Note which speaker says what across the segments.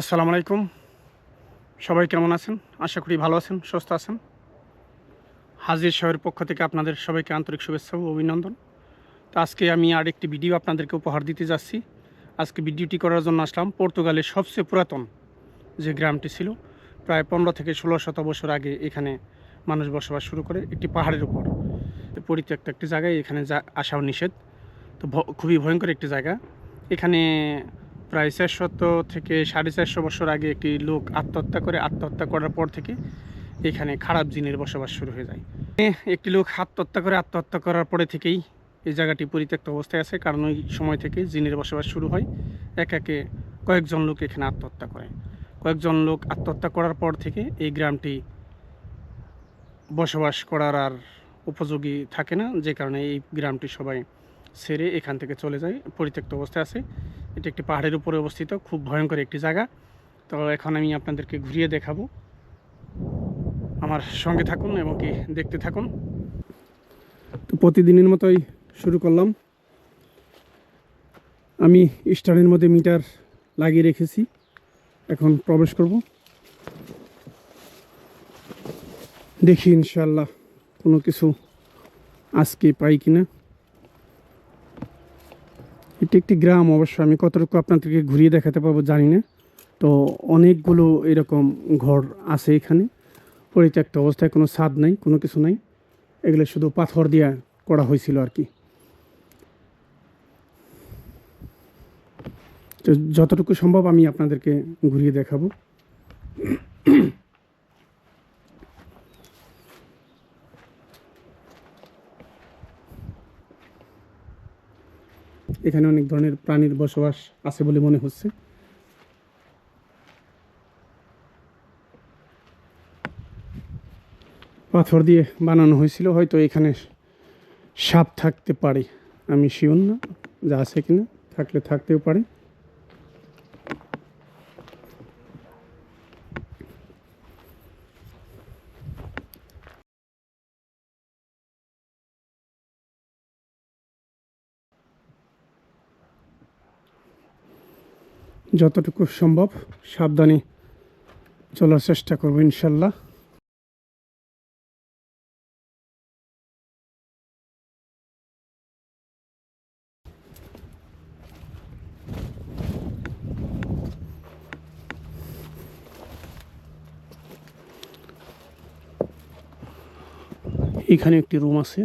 Speaker 1: আসসালামু আলাইকুম। সবাই কেমন আছেন? আশা করি ভালো আছেন, সুস্থ আছেন। হাজির শহরের পক্ষ থেকে আপনাদের সবাইকে আন্তরিক শুভেচ্ছা ও অভিনন্দন। তো আজকে আমি আর একটি ভিডিও আপনাদেরকে উপহার দিতে যাচ্ছি। আজকে ভিডিওটি করার জন্য আসলাম পর্তুগালের সবচেয়ে পুরাতন যে গ্রামটি ছিল, প্রায় পনেরো থেকে ষোলো শত বছর আগে এখানে মানুষ বসবাস শুরু করে একটি পাহাড়ের উপর। পরিত্যক্ত একটি জায়গায় এখানে যা আসাও নিষেধ। তো খুবই ভয়ঙ্কর একটি জায়গা। এখানে প্রায় চারশত থেকে সাড়ে চারশো বছর আগে একটি লোক আত্মহত্যা করে, আত্মহত্যা করার পর থেকে এখানে খারাপ জিনের বসবাস শুরু হয়ে যায়। একটি লোক আত্মহত্যা করে, আত্মহত্যা করার পরে থেকেই এই জায়গাটি পরিত্যক্ত অবস্থায় আছে, কারণ ওই সময় থেকে জিনের বসবাস শুরু হয়। এক একে কয়েকজন লোক এখানে আত্মহত্যা করে। কয়েকজন লোক আত্মহত্যা করার পর থেকে এই গ্রামটি বসবাস করার আর উপযোগী থাকে না, যে কারণে এই গ্রামটি সবাই ছেড়ে এখান থেকে চলে যায়, পরিত্যক্ত অবস্থায় আছে। এটি একটি পাহাড়ের উপরে অবস্থিত, খুব ভয়ঙ্কর একটি জায়গা। তো এখন আমি আপনাদেরকে ঘুরিয়ে দেখাবো। আমার সঙ্গে থাকুন এবং কি দেখতে থাকুন। তো প্রতিদিনের মতোই শুরু করলাম। আমি স্টারের মধ্যে মিটার লাগিয়ে রেখেছি। এখন প্রবেশ করব। দেখি ইনশাল্লাহ কোনো কিছু আজকে পাই কিনা। এটি একটি গ্রাম অবশ্য, আমি কতটুকু আপনাদেরকে ঘুরিয়ে দেখাতে পারব জানি না। তো অনেকগুলো এরকম ঘর আছে এখানে। পরিত্যক্ত অবস্থায় কোনো স্বাদ নাই, কোনো কিছু নাই। এগুলো শুধু পাথর দিয়া করা হয়েছিল আর কি। তো যতটুকু সম্ভব আমি আপনাদেরকে ঘুরিয়ে দেখাবো। এখানে অনেক ধরনের প্রাণীর বসবাস আছে বলে মনে হচ্ছে। পাথর দিয়ে বানানো হয়েছিল, হয়তো এখানে সাপ থাকতে পারে, আমি শিওর না, যা আছে কিনা, থাকলে থাকতেও পারে। যতটুকু সম্ভব সাবধানে চলার চেষ্টা করব ইনশাল্লাহ। এখানে একটি রুম আছে।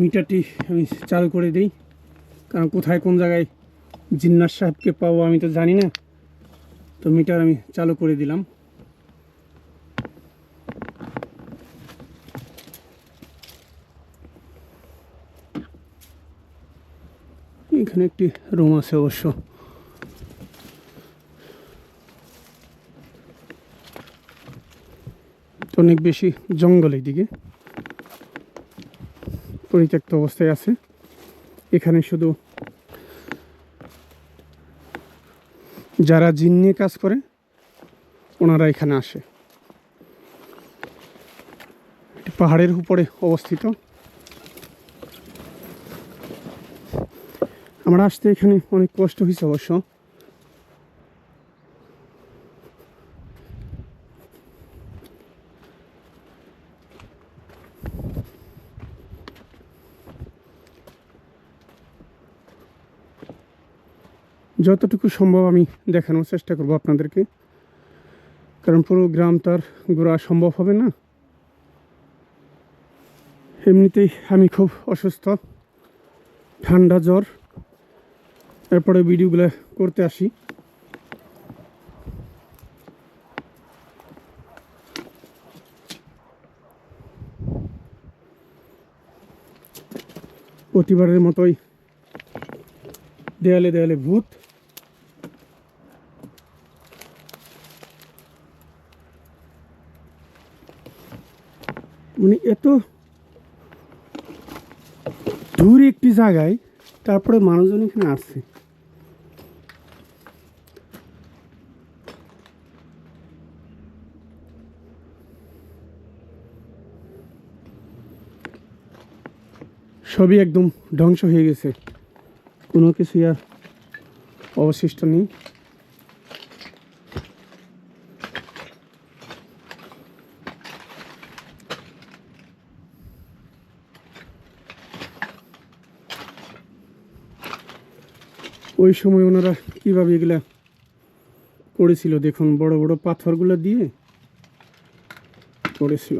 Speaker 1: মিটারটি আমি চালু করে দিই। কারণ কোথায় কোন জায়গায় জিন্নার সাহেবকে পাবো আমি তো জানি না। তো মিটার আমি চালু করে দিলাম। এখানে একটি রুম আছে অবশ্য। অনেক বেশি জঙ্গল এইদিকে। পরিত্যক্ত অবস্থায় আছে। এখানে শুধু যারা জিন নিয়ে কাজ করে, ওনারা এখানে আসে। পাহাড়ের উপরে অবস্থিত। আমরা আসতে এখানে অনেক কষ্ট হয়েছে অবশ্য। যতটুকু সম্ভব আমি দেখানোর চেষ্টা করব আপনাদেরকে। কারণ পুরো গ্রাম তার ঘোরা সম্ভব হবে না। এমনিতেই আমি খুব অসুস্থ। ঠান্ডা জ্বর। এরপরে ভিডিওগুলো করতে আসি। প্রতিবারের মতোই দেয়ালে দেয়ালে ভূত। মানে এত দূর একটি জায়গায়, তারপরে মানুষজন এখানে আসছে। সবই একদম ধ্বংস হয়ে গেছে। কোনো কিছুই আর অবশিষ্ট নেই। ওই সময় ওনারা কীভাবে এগুলা করেছিল? দেখুন, বড় বড় পাথরগুলো দিয়ে করেছিল।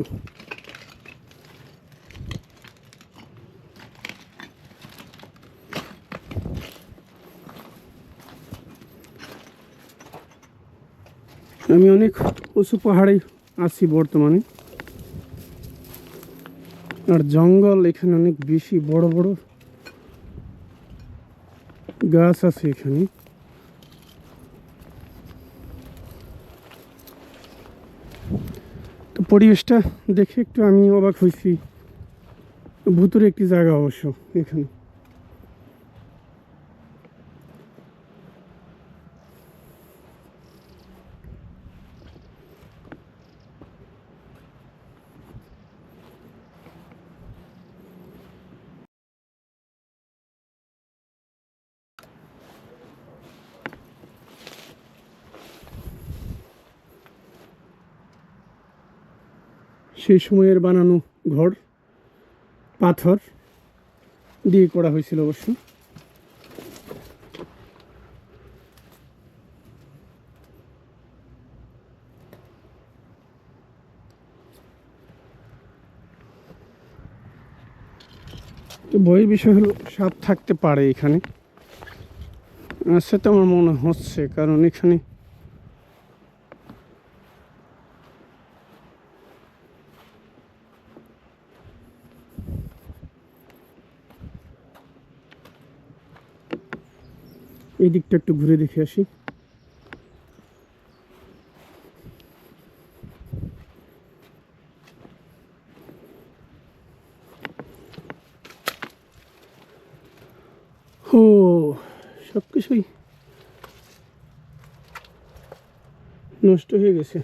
Speaker 1: আমি অনেক উঁচু পাহাড়ে আছি বর্তমানে। আর জঙ্গল এখানে অনেক বেশি, বড় বড় গাছ আছে এখানে। তো পরিবেশটা দেখে একটু আমি অবাক হয়েছি। ভুতুরে একটি জায়গা অবশ্য এখানে। সেই সময়ের বানানো ঘর, পাথর দিয়ে করা হয়েছিল অবশ্য। তো ভয়ের বিষয় হলো, সাপ থাকতে পারে এখানে। সেটা আমার মনে হচ্ছে, কারণ এখানে এই দিকটা একটু ঘুরে দেখে আসি। ও সব কিছুই নষ্ট হয়ে গেছে।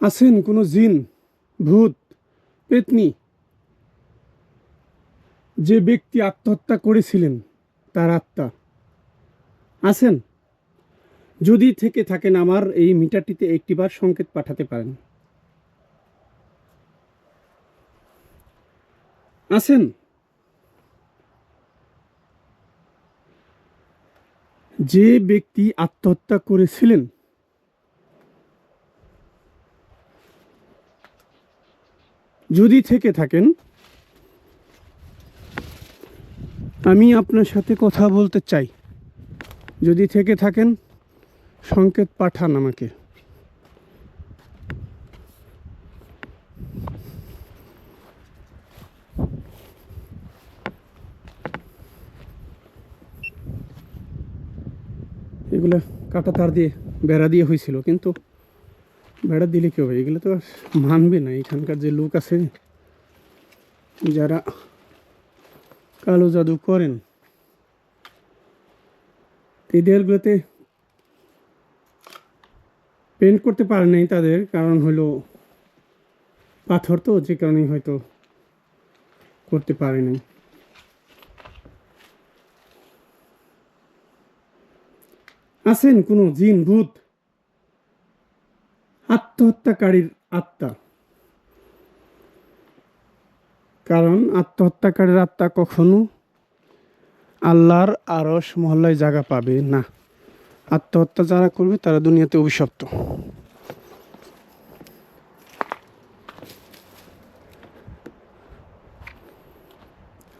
Speaker 1: আছেন কোনো জিন, ভূত, পেতনি? যে ব্যক্তি আত্মহত্যা করেছিলেন, তার আত্মা। আছেন? যদি থেকে থাকেন আমার এই মিটারটিতে একটিবার সংকেত পাঠাতে পারেন। আছেন? যে ব্যক্তি আত্মহত্যা করেছিলেন যদি থেকে থাকেন, আমি আপনার সাথে কথা বলতে চাই। যদি থেকে থাকেন, সংকেত পাঠান আমাকে। এগুলো কাটা তার দিয়ে, বেড়া দিয়ে হয়েছিল, কিন্তু বেড়া দিলে কি হবে? এগুলো তো মানবে না। এখানকার যে লোক আছে, যারা কালো জাদু করেন এই দেয়ালগুলোতে পেন্ট করতে পারে নাই তাদের। কারণ হলো পাথর তো, যে কারণে হয়তো করতে পারে নাই। আছেন কোনো জিন, ভূত? আত্মহত্যাকারীর আত্মা। কারণ আত্মহত্যাকারীর আত্মা কখনো আল্লাহর আরস মহল্লায় জায়গা পাবে না। আত্মহত্যা যারা করবে, তারা দুনিয়াতে অভিশপ্ত।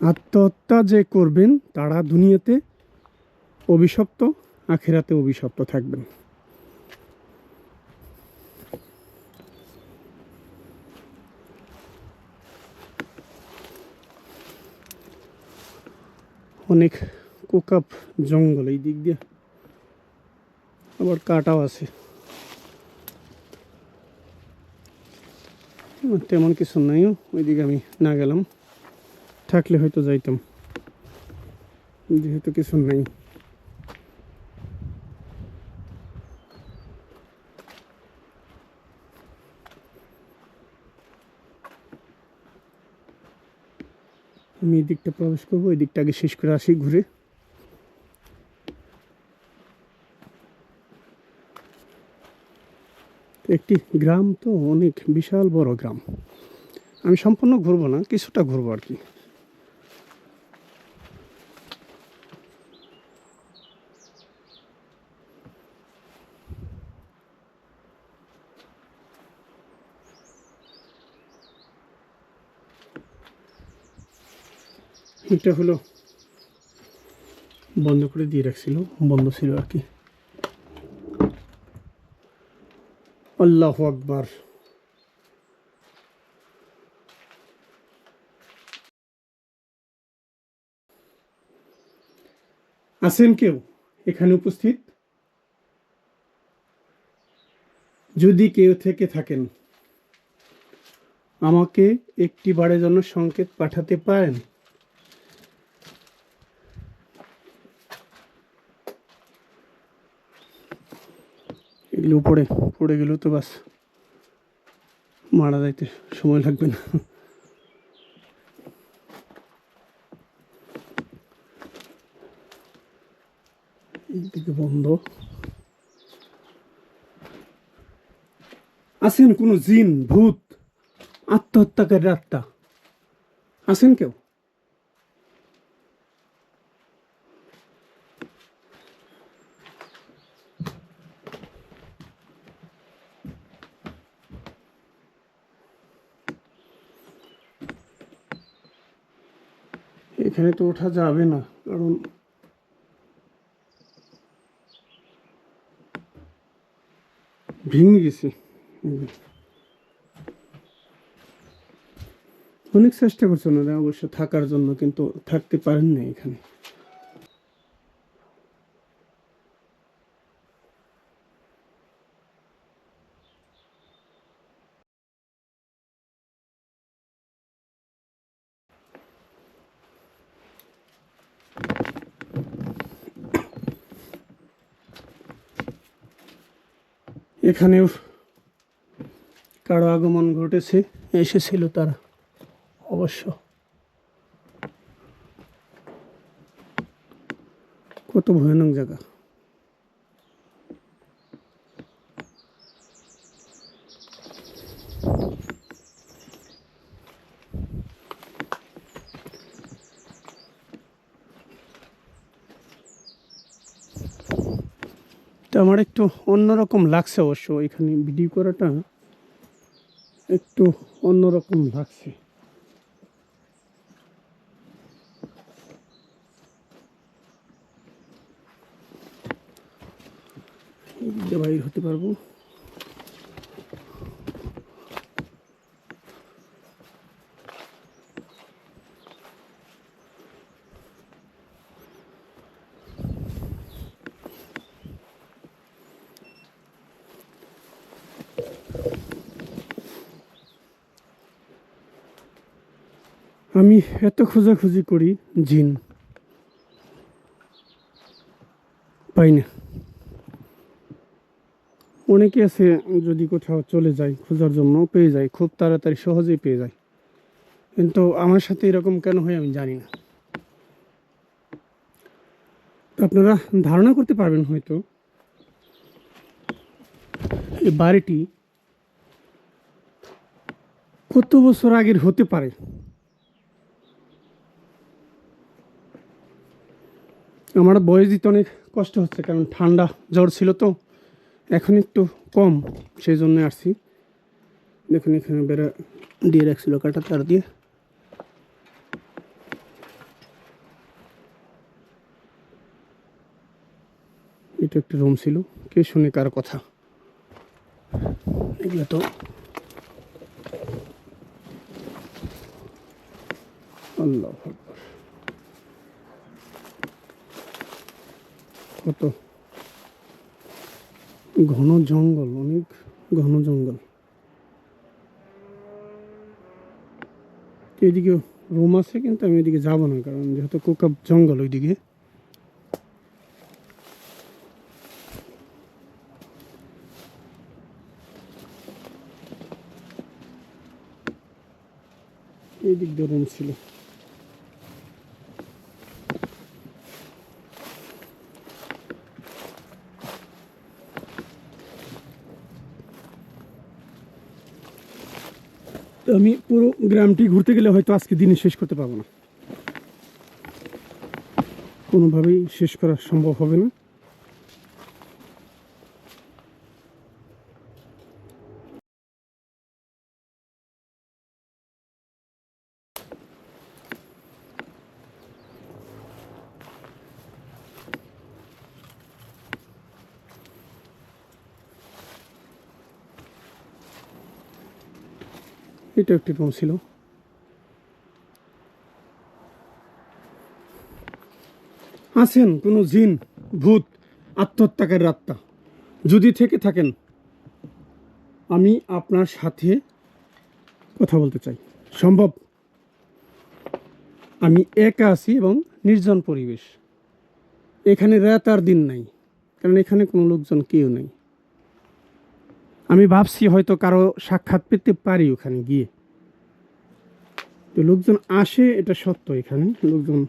Speaker 1: আত্মহত্যা যে করবেন, তারা দুনিয়াতে অভিশপ্ত, আখেরাতে অভিশপ্ত থাকবেন। অনেক কোকাপ জঙ্গল এই দিক দিয়ে। আবার কাটাও আছে। আমার তেমন কিছু নাইও ওইদিকে আমি না গেলাম। থাকলে হয়তো যাইতাম। যেহেতু কিছু নাই। আমি এই দিকটা প্রবেশ করব, এই দিকটা আগে শেষ করে আসি ঘুরে। একটি গ্রাম তো অনেক বিশাল বড় গ্রাম। আমি সম্পূর্ণ ঘুরবো না, কিছুটা ঘুরবো আর কি। এটা হলো বন্ধ করে দিয়ে রাখছিল, বন্ধ ছিল আর কি। আল্লাহ আকবার। আছেন কেউ এখানে উপস্থিত? যদি কেউ থেকে থাকেন, আমাকে একটি বারের জন্য সংকেত পাঠাতে পারেন? এগুলো উপরে, পড়ে গেলেও তো বাস। মারা যাইতে সময় লাগবে না। এইদিকে বন্ধ। আছেন কোনো জিন, ভূত আত্মহত্যাকারী আত্মা আছেন কেউ? এখানে তো ওঠা যাবে না, কারণ ভেঙে গেছে। অনেক চেষ্টা করছে ওনারা অবশ্য থাকার জন্য, কিন্তু থাকতে পারেন না এখানে। এখানেও কারও আগমন ঘটেছে এসেছিল তারা অবশ্য। কত ভয়ানক জায়গা তো আমার একটু অন্যরকম লাগছে অবশ্য এখানে ভিডিও করাটা। একটু অন্যরকম লাগছে। বাইর হতে পারব। আমি এত খোঁজাখুঁজি করি জিন। পাই না। অনেকে আছে যদি কোথাও চলে যায় খোঁজার জন্য, পেয়ে যায়, খুব তাড়াতাড়ি সহজেই পেয়ে যায়। কিন্তু আমার সাথে এরকম কেন হয় আমি জানি না। আপনারা ধারণা করতে পারবেন হয়তো, এই বাড়িটি কত বছর আগের হতে পারে? আমার বয়স দিতে অনেক কষ্ট হচ্ছে, কারণ ঠান্ডা জ্বর ছিল তো। এখন একটু কম সেই জন্য আসছি। দেখুন, এখানে বেড়া দিয়ে রাখছিল কাটা তার দিয়ে। এটা একটা রুম ছিল, কে শুনে কার কথা? এগুলো তো আল্লাহ। কত ঘন জঙ্গল, অনেক ঘন জঙ্গল। এদিকে রুম আছে, কিন্তু আমি এদিকে যাব না, কারণ যেহেতু কোকাপ জঙ্গল ওইদিকে। এই দিক দিয়ে রুম ছিল। আমি পুরো গ্রামটি ঘুরতে গেলে হয়তো আজকে দিনে শেষ করতে পারব না। কোনোভাবেই শেষ করা সম্ভব হবে না। এটা একটি রুম ছিল। আছেন কোনো জিন, ভূত আত্মহত্যাকারী আত্মা। যদি থেকে থাকেন, আমি আপনার সাথে কথা বলতে চাই। সম্ভব? আমি একা আছি এবং নির্জন পরিবেশ। এখানে রাত আর দিন নাই, কারণ এখানে কোনো লোকজন কেউ নেই। আমি ভাবছি হয়তো কারও সাক্ষাৎ পেতে পারি ওখানে গিয়ে। তো লোকজন আসে, এটা সত্য এখানে, লোকজন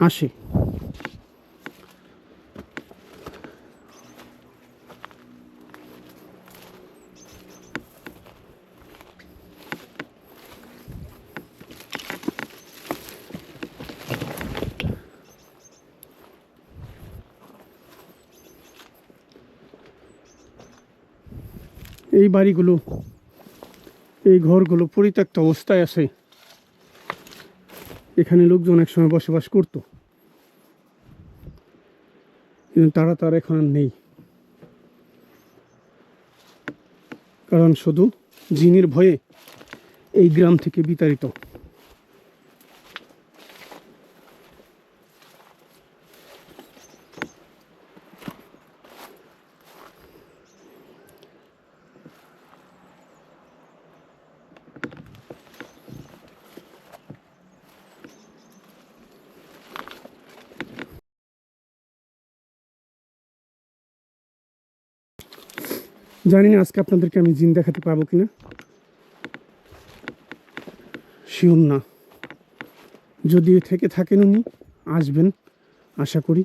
Speaker 1: আসে। এই বাড়িগুলো, এই ঘরগুলো পরিত্যক্ত অবস্থায় আছে। এখানে লোকজন একসময় বসবাস করত। কিন্তু তারা তার এখন আর নেই। কারণ শুধু জিনের ভয়ে এই গ্রাম থেকে বিতাড়িত। জানি না আজকে আপনাদেরকে আমি জিন দেখাতে পারব কিনা। শিওর না। যদি থেকে থাকেন উনি, আসবেন, আশা করি।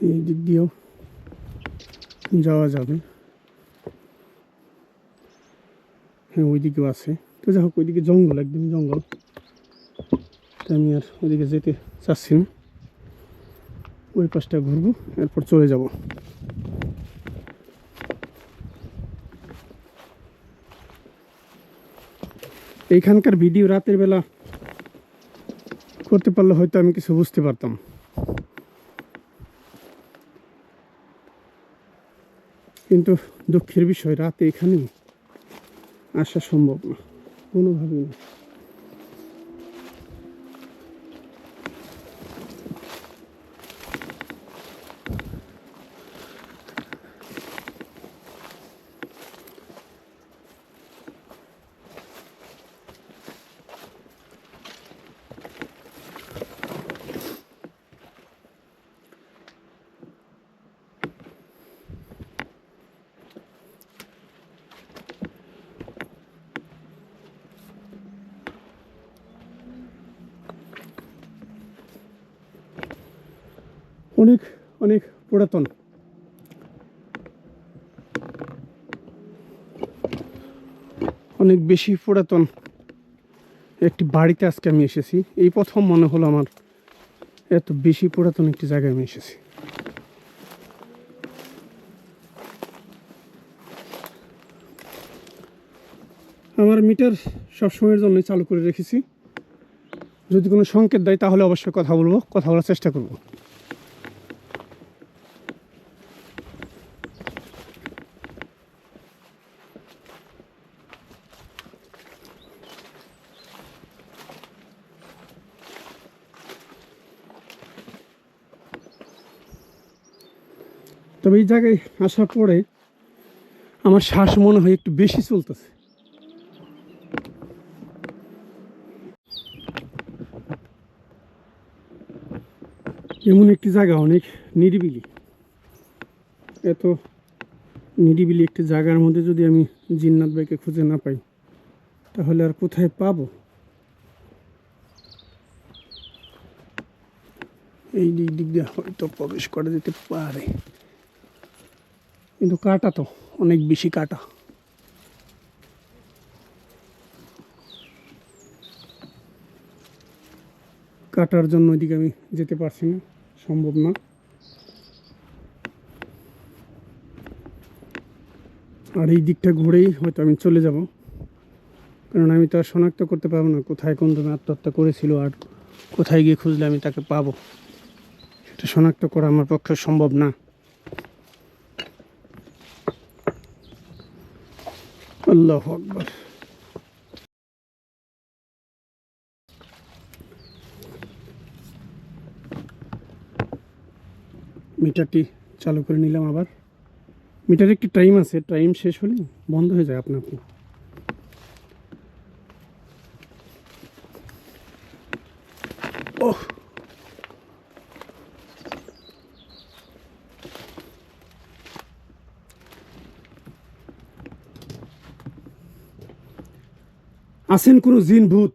Speaker 1: এই দিক দিয়েও যাওয়া যাবে। হ্যাঁ ওইদিকেও আছে। তো যাই হোক, ওইদিকে জঙ্গল, একদম জঙ্গল। তো আমি আর ওইদিকে যেতে চাচ্ছি না। ওই পাশটা ঘুরবো, এরপর চলে যাব। এইখানকার ভিডিও রাতের বেলা করতে পারলে হয়তো আমি কিছু বুঝতে পারতাম। কিন্তু দুঃখের বিষয়, রাতে এখানে আসা সম্ভব না। কোনোভাবেই না অনেক অনেক অনেক বেশি পুরাতন একটি বাড়িতে আজকে আমি এসেছি। এই প্রথম মনে হলো আমার এত বেশি পুরাতন একটি জায়গায় আমি এসেছি। আমার মিটার সবসময়ের জন্য চালু করে রেখেছি। যদি কোনো সংকেত দেয় তাহলে অবশ্যই কথা বলব, কথা বলার চেষ্টা করব। তবে এই জায়গায় আসার পরে আমার শ্বাস মনে হয় একটু বেশি চলতেছে। এমন একটি জায়গা অনেক নিরিবিলি। এত নিরিবিলি একটি জায়গার মধ্যে যদি আমি জিন্নাত ভাইকে খুঁজে না পাই, তাহলে আর কোথায় পাবো? এই দিক দিক দিয়ে হয়তো প্রবেশ করা যেতে পারে। কিন্তু কাটা তো, অনেক বেশি কাটা। কাটার জন্য ওইদিকে আমি যেতে পারছি না, সম্ভব না। আর এই দিকটা ঘুরেই হয়তো আমি চলে যাব। কারণ আমি তো আর শনাক্ত করতে পারব না কোথায় কোন ধরনের আত্মহত্যা করেছিল আর কোথায় গিয়ে খুঁজলে আমি তাকে পাবো। সেটা শনাক্ত করা আমার পক্ষে সম্ভব না। আল্লাহ আকবর। মিটারটি চালু করে নিলাম আবার। মিটারে একটি টাইম আছে, টাইম শেষ হলে বন্ধ হয়ে যায় আপনা আপনি। আছেন কোনো জিন ভূত?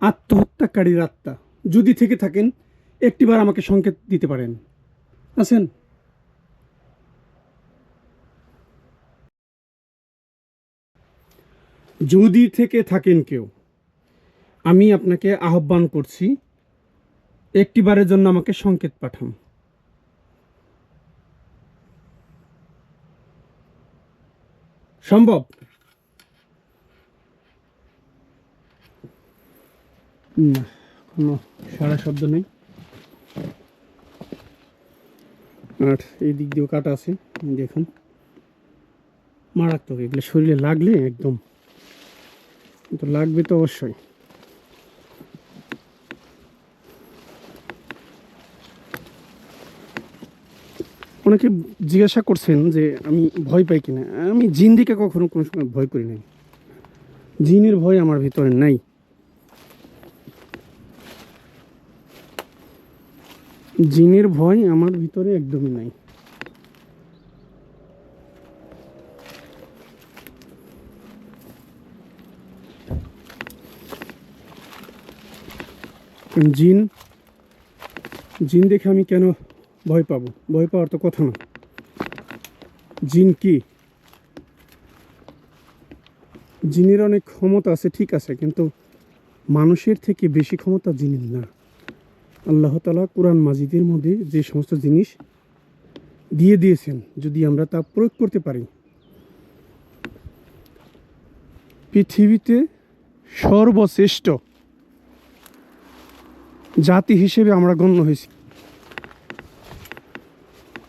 Speaker 1: আত্মহত্যাকারীর আত্মা। যদি থেকে থাকেন, একটিবার আমাকে সংকেত দিতে পারেন। আছেন? যদি থেকে থাকেন কেউ, আমি আপনাকে আহ্বান করছি, একটিবারের জন্য আমাকে সংকেত পাঠান। সম্ভব? না কোনো সারা শব্দ নেই। আর এই দিক দিয়েও কাটা আছে, দেখুন। মারাত্মক, এগুলো শরীরে লাগলে একদম। তো লাগবে তো অবশ্যই। অনেকে জিজ্ঞাসা করছেন যে আমি ভয় পাই কিনা। আমি জিন দিকে কখনো কোনো সময় ভয় করি নাই। জিনের ভয় আমার ভিতরে নাই। জিনের ভয় আমার ভিতরে একদমই নাই। জিন জিন দেখে আমি কেন ভয় পাবো? ভয় পাওয়ার তো কথা না। জিন কি? জিনের অনেক ক্ষমতা আছে, ঠিক আছে, কিন্তু মানুষের থেকে বেশি ক্ষমতা জিনের না। আল্লাহ তালা কোরআন মাজিদের মধ্যে যে সমস্ত জিনিস দিয়ে দিয়েছেন, যদি আমরা তা প্রয়োগ করতে পারি। পৃথিবীতে সর্বশ্রেষ্ঠ জাতি হিসেবে আমরা গণ্য হয়েছি।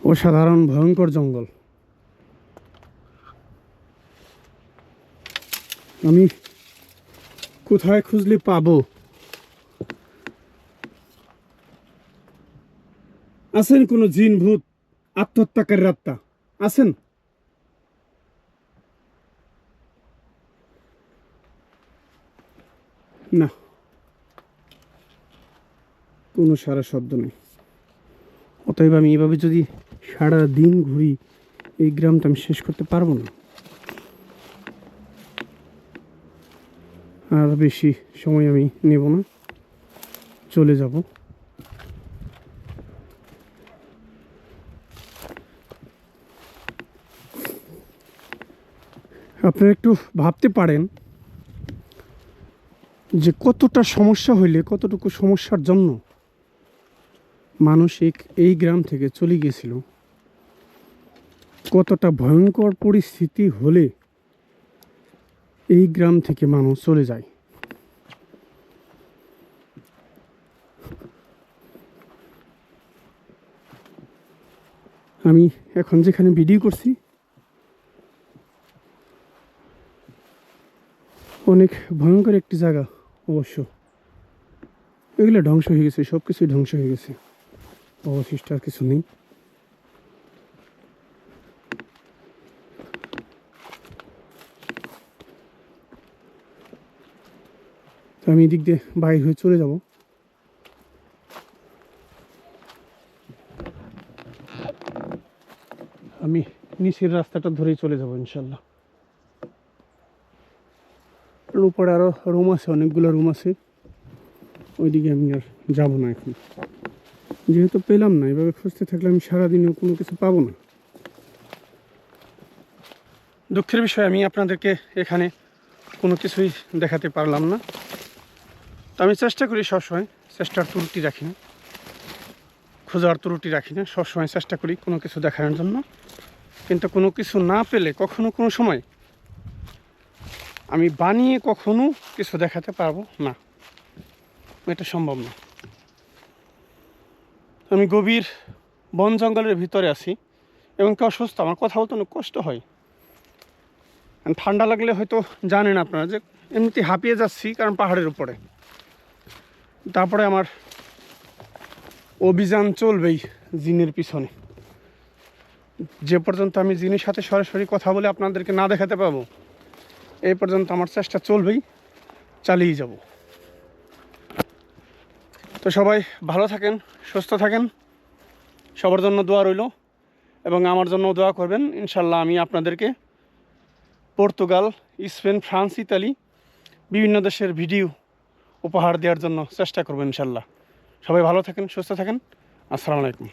Speaker 1: অসাধারণ, ভয়ঙ্কর জঙ্গল। আমি কোথায় খুঁজলে পাবো? আছেন কোনো জিন ভূত আত্মহত্যাকারীর আত্মা আছেন? না। কোনো সারা শব্দ নেই। অতএব আমি এভাবে যদি সারা দিন ঘুরি, এই গ্রামটা আমি শেষ করতে পারব না। আর বেশি সময় আমি নেব না। চলে যাব। আপনারা একটু ভাবতে পারেন যে কতটা সমস্যা হইলে, কতটুকু সমস্যার জন্য মানুষ এই- গ্রাম থেকে চলে গিয়েছিল? কতটা ভয়ঙ্কর পরিস্থিতি হলে এই গ্রাম থেকে মানুষ চলে যায়? আমি এখন যেখানে ভিডিও করছি অনেক ভয়ঙ্কর একটি জায়গা অবশ্য। এগুলো ধ্বংস হয়ে গেছে সব কিছুই ধ্বংস হয়ে গেছে। অবশিষ্ট আর কিছু নেই। আমি এদিক দিয়ে বাইর হয়ে চলে যাব। আমি নিচের রাস্তাটা ধরেই চলে যাব, ইনশাল্লাহ। এর উপরে আরও রুম আছে, অনেকগুলো রুম আছে। ওইদিকে আমি আর যাব না এখন। যেহেতু পেলাম না, এভাবে খুঁজতে থাকলে আমি সারাদিনেও কোনো কিছু পাবো না। দুঃখের বিষয়, আমি আপনাদেরকে এখানে কোনো কিছুই দেখাতে পারলাম না। তো আমি চেষ্টা করি সবসময় চেষ্টার ত্রুটি রাখি না। খোঁজার ত্রুটি রাখি না, সবসময় চেষ্টা করি কোনো কিছু দেখানোর জন্য। কিন্তু কোনো কিছু না পেলে, কখনো কোনো সময় আমি বানিয়ে কখনো কিছু দেখাতে পারব? না। এটা সম্ভব না। আমি গভীর বন জঙ্গলের ভিতরে আছি এবং কি অসুস্থ, আমার কথা বলতে অনেক কষ্ট হয়। ঠান্ডা লাগলে হয়তো জানেন আপনারা যে এমনিতে হাঁপিয়ে যাচ্ছি কারণ পাহাড়ের উপরে। তারপরে আমার অভিযান চলবেই জিনের পিছনে। যে পর্যন্ত আমি জিনের সাথে সরাসরি কথা বলে আপনাদেরকে না দেখাতে পাবো এই পর্যন্ত আমার চেষ্টা চলবেই, চালিয়ে যাব। তো সবাই ভালো থাকেন, সুস্থ থাকেন, সবার জন্য দোয়া রইল এবং আমার জন্য দোয়া করবেন। ইনশাল্লাহ আমি আপনাদেরকে পর্তুগাল, স্পেন, ফ্রান্স, ইতালি বিভিন্ন দেশের ভিডিও উপহার দেওয়ার জন্য চেষ্টা করব ইনশাল্লাহ সবাই ভালো থাকেন, সুস্থ থাকেন। আসসালামু আলাইকুম।